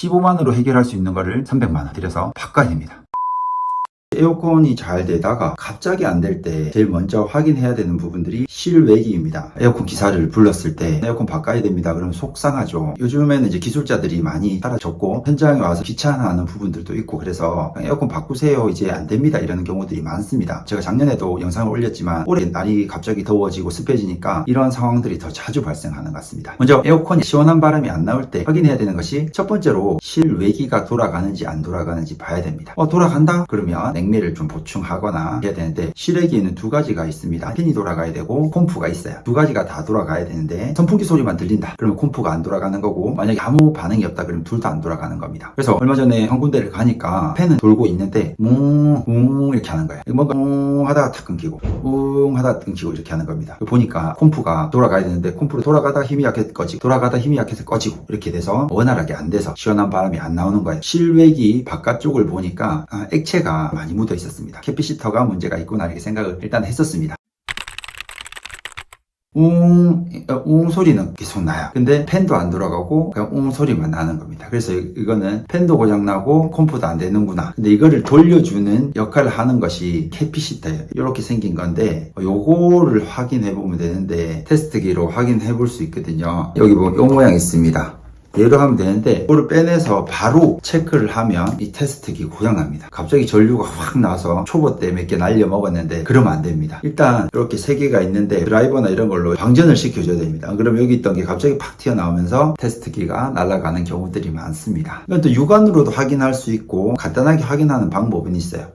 15만으로 해결할 수 있는 거를 300만원 들여서 바꿔야 됩니다. 에어컨이 잘 되다가 갑자기 안 될 때 제일 먼저 확인해야 되는 부분들이 실외기입니다. 에어컨 기사를 불렀을 때 에어컨 바꿔야 됩니다. 그러면 속상하죠. 요즘에는 이제 기술자들이 많이 사라졌고 현장에 와서 귀찮아하는 부분들도 있고 그래서 에어컨 바꾸세요 이제 안 됩니다 이러는 경우들이 많습니다. 제가 작년에도 영상을 올렸지만 올해 날이 갑자기 더워지고 습해지니까 이런 상황들이 더 자주 발생하는 것 같습니다. 먼저 에어컨이 시원한 바람이 안 나올 때 확인해야 되는 것이 첫 번째로 실외기가 돌아가는지 안 돌아가는지 봐야 됩니다. 어 돌아간다? 그러면 냉 매를 좀 보충하거나 해야 되는데 실외기에는 두 가지가 있습니다. 팬이 돌아가야 되고 콤프가 있어요. 두 가지가 다 돌아가야 되는데 선풍기 소리만 들린다. 그러면 콤프가 안 돌아가는 거고 만약에 아무 반응이 없다 그러면 둘 다 안 돌아가는 겁니다. 그래서 얼마 전에 한 군데를 가니까 팬은 돌고 있는데 뭉뭉 이렇게 하는 거예요. 뭔가 뭉 하다가 탁 끊기고 뭉 하다가 끊기고 이렇게 하는 겁니다. 보니까 콤프가 돌아가야 되는데 콤프로 돌아가다 힘이 약해서 꺼지고 돌아가다 힘이 약해서 꺼지고 이렇게 돼서 원활하게 안 돼서 시원한 바람이 안 나오는 거예요. 실외기 바깥쪽을 보니까 아, 액체가 많이 묻어 있었습니다. 캐피시터가 문제가 있구나 이렇게 생각을 일단 했었습니다. 웅, 어, 웅 소리는 계속 나요. 근데 팬도 안 돌아가고 그냥 웅 소리만 나는 겁니다. 그래서 이- 이거는 팬도 고장나고 컴프도 안 되는구나. 근데 이거를 돌려주는 역할을 하는 것이 캐피시터예요. 이렇게 생긴 건데 어, 요거를 확인해 보면 되는데 테스트기로 확인해 볼 수 있거든요. 여기 보면 요 모양 있습니다. 얘로 하면 되는데 이거를 빼내서 바로 체크를 하면 이 테스트기 고장납니다. 갑자기 전류가 확 나서 초보 때 몇 개 날려 먹었는데 그러면 안 됩니다. 일단 이렇게 세 개가 있는데 드라이버나 이런 걸로 방전을 시켜줘야 됩니다. 그럼 여기 있던 게 갑자기 팍 튀어나오면서 테스트기가 날아가는 경우들이 많습니다. 이건 또 육안으로도 확인할 수 있고 간단하게 확인하는 방법은 있어요.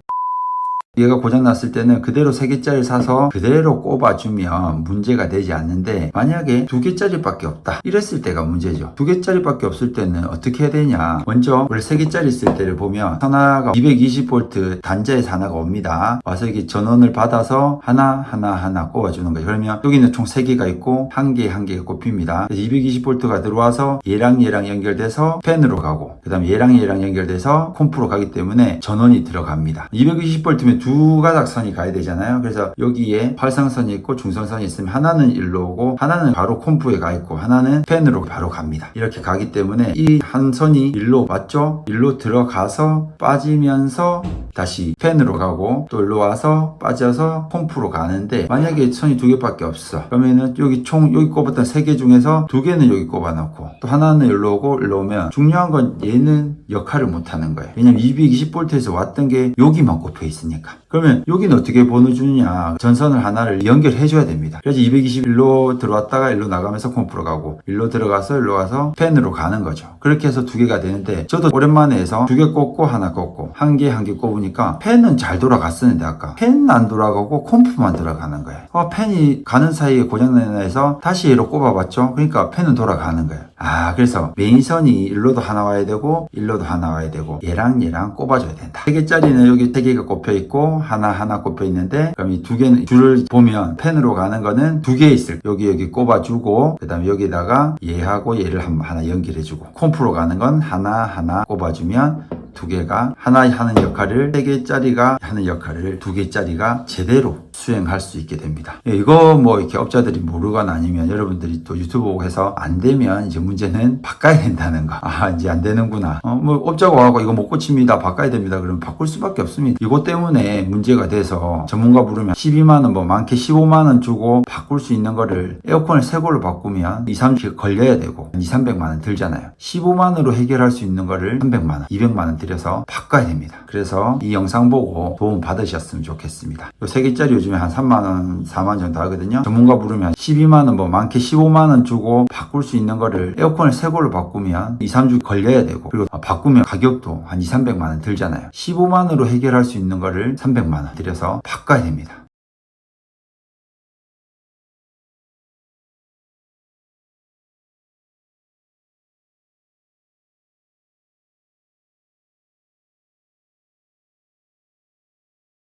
얘가 고장났을 때는 그대로 3개짜리 사서 그대로 꼽아주면 문제가 되지 않는데 만약에 2개짜리 밖에 없다. 이랬을 때가 문제죠. 2개짜리 밖에 없을 때는 어떻게 해야 되냐? 먼저 원래 3개짜리 있을 때를 보면 하나가 220V 단자에서 하나가 옵니다. 와서 이게 전원을 받아서 하나 하나 하나 꼽아주는 거예요. 그러면 여기는 총 3개가 있고 한개한 개가 꼽힙니다. 220V가 들어와서 얘랑 얘랑 연결돼서 팬으로 가고 그 다음에 얘랑 얘랑 연결돼서 콤프로 가기 때문에 전원이 들어갑니다. 220V면 두 가닥 선이 가야 되잖아요. 그래서 여기에 활상선이 있고 중성선이 있으면 하나는 일로 오고 하나는 바로 콤프에 가 있고 하나는 팬으로 바로 갑니다. 이렇게 가기 때문에 이 한 선이 일로 맞죠? 일로 들어가서 빠지면서 다시 팬으로 가고 또 일로 와서 빠져서 콤프로 가는데 만약에 선이 두 개밖에 없어 그러면은 여기 총 여기 꼽았던 세 개 중에서 두 개는 여기 꼽아놓고 또 하나는 일로 오고 일로 오면 중요한 건 얘는 역할을 못 하는 거예요. 왜냐면 220V에서 왔던 게 여기만 꼽혀 있으니까. 그러면 여기는 어떻게 보내주느냐. 전선을 하나를 연결해 줘야 됩니다. 그래서 221로 들어왔다가 일로 나가면서 콤프로 가고 일로 들어가서 일로 가서 팬으로 가는 거죠. 그렇게 해서 두 개가 되는데 저도 오랜만에 해서 두 개 꽂고 하나 꽂고 한 개 한개 꼽으니까 팬은 잘 돌아갔었는데 아까 팬은 안 돌아가고 콤프만 들어가는 거예요. 아, 팬이 가는 사이에 고장내나 해서 다시 얘로 꼽아봤죠. 그러니까 팬은 돌아가는 거예요. 아 그래서 메인선이 일로도 하나 와야 되고 일로도 하나 와야 되고 얘랑 얘랑 꼽아줘야 된다. 세 개짜리는 여기 세 개가 꼽혀 있고 하나 하나 꼽혀 있는데 그럼 이 두 개는 줄을 보면 펜으로 가는 거는 두 개 있을 여기 여기 꼽아주고 그 다음에 여기다가 얘하고 얘를 한 하나 연결해주고 콤프로 가는 건 하나 하나 꼽아주면 두 개가 하나 하는 역할을 세 개짜리가 하는 역할을 두 개짜리가 제대로 수행할 수 있게 됩니다. 예, 이거 뭐 이렇게 업자들이 모르거나 아니면 여러분들이 또 유튜브 보고 해서 안 되면 이제 문제는 바꿔야 된다는 거. 아, 이제 안 되는구나. 어, 뭐 업자가 와고 이거 못 고칩니다. 바꿔야 됩니다. 그러면 바꿀 수밖에 없습니다. 이것 때문에 문제가 돼서 전문가 부르면 12만원, 뭐 많게 15만원 주고 바꿀 수 있는 거를 에어컨을 새 걸로 바꾸면 2, 3주 걸려야 되고 2, 300만원 들잖아요. 15만원으로 해결할 수 있는 거를 300만원, 200만원 들여서 바꿔야 됩니다. 그래서 이 영상 보고 도움 받으셨으면 좋겠습니다. 요 3개짜리 요즘에 한 3만원, 4만원 정도 하거든요. 전문가 부르면 12만원, 뭐 많게 15만원 주고 바꿀 수 있는 거를 에어컨을 새 걸로 바꾸면 2, 3주 걸려야 되고 그리고 바꾸면 가격도 한 2, 300만원 들잖아요. 15만원으로 해결할 수 있는 거를 300만원 들여서 바꿔야 됩니다.